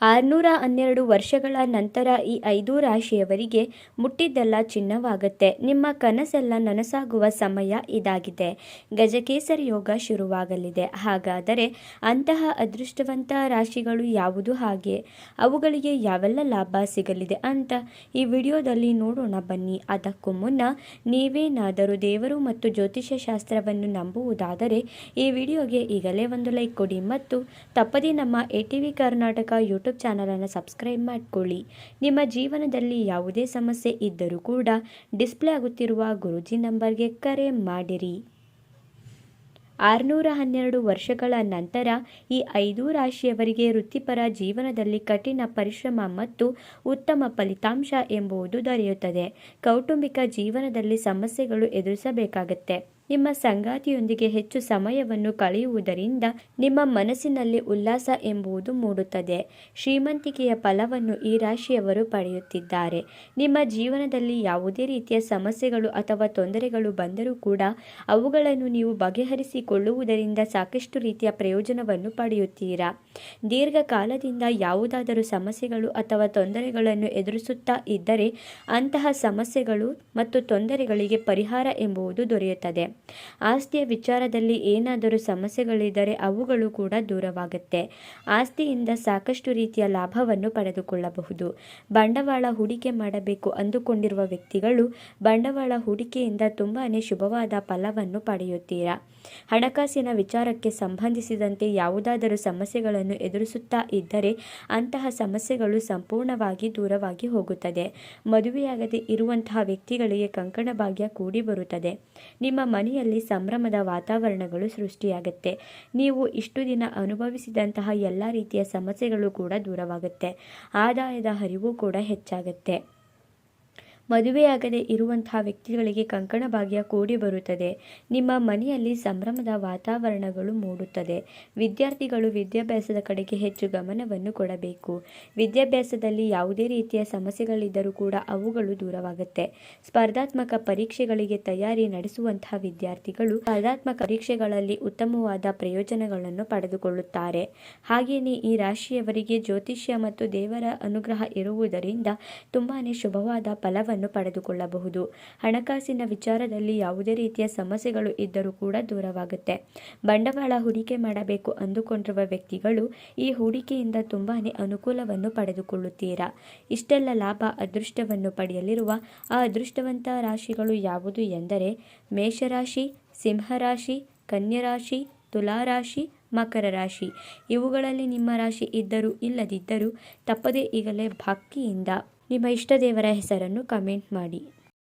ಆರುನೂರ ಹನ್ನೆರಡು ವರ್ಷಗಳ ನಂತರ ಈ ಐದು ರಾಶಿಯವರಿಗೆ ಮುಟ್ಟಿದ್ದೆಲ್ಲ ಚಿನ್ನವಾಗುತ್ತೆ. ನಿಮ್ಮ ಕನಸೆಲ್ಲ ನನಸಾಗುವ ಸಮಯ ಇದಾಗಿದೆ. ಗಜಕೇಸರಿ ಯೋಗ ಶುರುವಾಗಲಿದೆ. ಹಾಗಾದರೆ ಅಂತಹ ಅದೃಷ್ಟವಂತ ರಾಶಿಗಳು ಯಾವುದು ಹಾಗೆ? ಅವುಗಳಿಗೆ ಯಾವೆಲ್ಲ ಲಾಭ ಸಿಗಲಿದೆ ಅಂತ ಈ ವಿಡಿಯೋದಲ್ಲಿ ನೋಡೋಣ ಬನ್ನಿ. ಅದಕ್ಕೂ ಮುನ್ನ ನೀವೇನಾದರೂ ದೇವರು ಮತ್ತು ಜ್ಯೋತಿಷ್ಯ ಶಾಸ್ತ್ರವನ್ನು ನಂಬುವುದಾದರೆ ಈ ವಿಡಿಯೋಗೆ ಈಗಲೇ ಒಂದು ಲೈಕ್ ಕೊಡಿ ಮತ್ತು ತಪ್ಪದೇ ನಮ್ಮ ಎ ಕರ್ನಾಟಕ ಯೂಟ್ಯೂಬ್ ಚಾನಲನ್ನು ಸಬ್ಸ್ಕ್ರೈಬ್ ಮಾಡಿಕೊಳ್ಳಿ. ನಿಮ್ಮ ಜೀವನದಲ್ಲಿ ಯಾವುದೇ ಸಮಸ್ಯೆ ಇದ್ದರೂ ಕೂಡ ಡಿಸ್ಪ್ಲೇ ಆಗುತ್ತಿರುವ ಗುರುಜಿ ನಂಬರ್ಗೆ ಕರೆ ಮಾಡಿರಿ. ಆರುನೂರ ಹನ್ನೆರಡು ವರ್ಷಗಳ ನಂತರ ಈ ಐದು ರಾಶಿಯವರಿಗೆ ವೃತ್ತಿಪರ ಜೀವನದಲ್ಲಿ ಕಠಿಣ ಪರಿಶ್ರಮ ಮತ್ತು ಉತ್ತಮ ಫಲಿತಾಂಶ ಎಂಬುದು ದೊರೆಯುತ್ತದೆ. ಕೌಟುಂಬಿಕ ಜೀವನದಲ್ಲಿ ಸಮಸ್ಯೆಗಳು ಎದುರಿಸಬೇಕಾಗತ್ತೆ. ನಿಮ್ಮ ಸಂಗಾತಿಯೊಂದಿಗೆ ಹೆಚ್ಚು ಸಮಯವನ್ನು ಕಳೆಯುವುದರಿಂದ ನಿಮ್ಮ ಮನಸ್ಸಿನಲ್ಲಿ ಉಲ್ಲಾಸ ಎಂಬುದು ಮೂಡುತ್ತದೆ. ಶ್ರೀಮಂತಿಕೆಯ ಫಲವನ್ನು ಈ ರಾಶಿಯವರು ಪಡೆಯುತ್ತಿದ್ದಾರೆ. ನಿಮ್ಮ ಜೀವನದಲ್ಲಿ ಯಾವುದೇ ರೀತಿಯ ಸಮಸ್ಯೆಗಳು ಅಥವಾ ತೊಂದರೆಗಳು ಬಂದರೂ ಕೂಡ ಅವುಗಳನ್ನು ನೀವು ಬಗೆಹರಿಸಿಕೊಳ್ಳುವುದರಿಂದ ಸಾಕಷ್ಟು ರೀತಿಯ ಪ್ರಯೋಜನವನ್ನು ಪಡೆಯುತ್ತೀರಾ? ದೀರ್ಘಕಾಲದಿಂದ ಯಾವುದಾದರೂ ಸಮಸ್ಯೆಗಳು ಅಥವಾ ತೊಂದರೆಗಳನ್ನು ಎದುರಿಸುತ್ತಾ ಇದ್ದರೆ ಅಂತಹ ಸಮಸ್ಯೆಗಳು ಮತ್ತು ತೊಂದರೆಗಳಿಗೆ ಪರಿಹಾರ ಎಂಬುವುದು ದೊರೆಯುತ್ತದೆ. ಆಸ್ತಿಯ ವಿಚಾರದಲ್ಲಿ ಏನಾದರೂ ಸಮಸ್ಯೆಗಳಿದ್ದರೆ ಅವುಗಳು ಕೂಡ ದೂರವಾಗುತ್ತೆ. ಆಸ್ತಿಯಿಂದ ಸಾಕಷ್ಟು ರೀತಿಯ ಲಾಭವನ್ನು ಪಡೆದುಕೊಳ್ಳಬಹುದು. ಬಂಡವಾಳ ಹೂಡಿಕೆ ಮಾಡಬೇಕು ಅಂದುಕೊಂಡಿರುವ ವ್ಯಕ್ತಿಗಳು ಬಂಡವಾಳ ಹೂಡಿಕೆಯಿಂದ ತುಂಬಾ ಶುಭವಾದ ಫಲವನ್ನು ಪಡೆಯುತ್ತೀರಾ? ಹಣಕಾಸಿನ ವಿಚಾರಕ್ಕೆ ಸಂಬಂಧಿಸಿದಂತೆ ಯಾವುದಾದರೂ ಸಮಸ್ಯೆಗಳನ್ನು ಎದುರಿಸುತ್ತಾ ಇದ್ದರೆ ಅಂತಹ ಸಮಸ್ಯೆಗಳು ಸಂಪೂರ್ಣವಾಗಿ ದೂರವಾಗಿ ಹೋಗುತ್ತದೆ. ಮದುವೆಯಾಗದೆ ಇರುವಂತಹ ವ್ಯಕ್ತಿಗಳಿಗೆ ಕಂಕಣ ಭಾಗ್ಯ ಕೂಡಿ ಬರುತ್ತದೆ. ನಿಮ್ಮ ಮನೆಯಲ್ಲಿ ಸಂಭ್ರಮದ ವಾತಾವರಣಗಳು ಸೃಷ್ಟಿಯಾಗುತ್ತೆ. ನೀವು ಇಷ್ಟು ದಿನ ಅನುಭವಿಸಿದಂತಹ ಎಲ್ಲ ರೀತಿಯ ಸಮಸ್ಯೆಗಳು ಕೂಡ ದೂರವಾಗುತ್ತೆ. ಆದಾಯದ ಹರಿವು ಕೂಡ ಹೆಚ್ಚಾಗುತ್ತೆ. ಮದುವೆಯಾಗದೆ ಇರುವಂತಹ ವ್ಯಕ್ತಿಗಳಿಗೆ ಕಂಕಣ ಭಾಗ್ಯ ಕೂಡಿ ಬರುತ್ತದೆ. ನಿಮ್ಮ ಮನೆಯಲ್ಲಿ ಸಂಭ್ರಮದ ವಾತಾವರಣಗಳು ಮೂಡುತ್ತದೆ. ವಿದ್ಯಾರ್ಥಿಗಳು ವಿದ್ಯಾಭ್ಯಾಸದ ಕಡೆಗೆ ಹೆಚ್ಚು ಗಮನವನ್ನು ಕೊಡಬೇಕು. ವಿದ್ಯಾಭ್ಯಾಸದಲ್ಲಿ ಯಾವುದೇ ರೀತಿಯ ಸಮಸ್ಯೆಗಳಿದ್ದರೂ ಕೂಡ ಅವುಗಳು ದೂರವಾಗುತ್ತೆ. ಸ್ಪರ್ಧಾತ್ಮಕ ಪರೀಕ್ಷೆಗಳಿಗೆ ತಯಾರಿ ನಡೆಸುವಂತಹ ವಿದ್ಯಾರ್ಥಿಗಳು ಸ್ಪರ್ಧಾತ್ಮಕ ಪರೀಕ್ಷೆಗಳಲ್ಲಿ ಉತ್ತಮವಾದ ಪ್ರಯೋಜನಗಳನ್ನು ಪಡೆದುಕೊಳ್ಳುತ್ತಾರೆ. ಹಾಗೆಯೇ ಈ ರಾಶಿಯವರಿಗೆ ಜ್ಯೋತಿಷ್ಯ ಮತ್ತು ದೇವರ ಅನುಗ್ರಹ ಇರುವುದರಿಂದ ತುಂಬಾ ಶುಭವಾದ ಫಲವನ್ನು ಪಡೆದುಕೊಳ್ಳಬಹುದು. ಹಣಕಾಸಿನ ವಿಚಾರದಲ್ಲಿ ಯಾವುದೇ ರೀತಿಯ ಸಮಸ್ಯೆಗಳು ಇದ್ದರೂ ಕೂಡ ದೂರವಾಗುತ್ತೆ. ಬಂಡವಾಳ ಹೂಡಿಕೆ ಮಾಡಬೇಕು ಅಂದುಕೊಂಡಿರುವ ವ್ಯಕ್ತಿಗಳು ಈ ಹೂಡಿಕೆಯಿಂದ ತುಂಬಾ ಅನುಕೂಲವನ್ನು ಪಡೆದುಕೊಳ್ಳುತ್ತೀರಾ? ಇಷ್ಟೆಲ್ಲ ಲಾಭ, ಅದೃಷ್ಟವನ್ನು ಪಡೆಯಲಿರುವ ಆ ಅದೃಷ್ಟವಂತ ರಾಶಿಗಳು ಯಾವುದು ಎಂದರೆ ಮೇಷರಾಶಿ, ಸಿಂಹರಾಶಿ, ಕನ್ಯರಾಶಿ, ತುಲಾರಾಶಿ, ಮಕರ ರಾಶಿ. ಇವುಗಳಲ್ಲಿ ನಿಮ್ಮ ರಾಶಿ ಇದ್ದರೂ ಇಲ್ಲದಿದ್ದರೂ ತಪ್ಪದೇ ಈಗಲೇ ಭಕ್ತಿಯಿಂದ ನಿಮ್ಮ ಇಷ್ಟ ದೇವರ ಹೆಸರನ್ನು ಕಮೆಂಟ್ ಮಾಡಿ.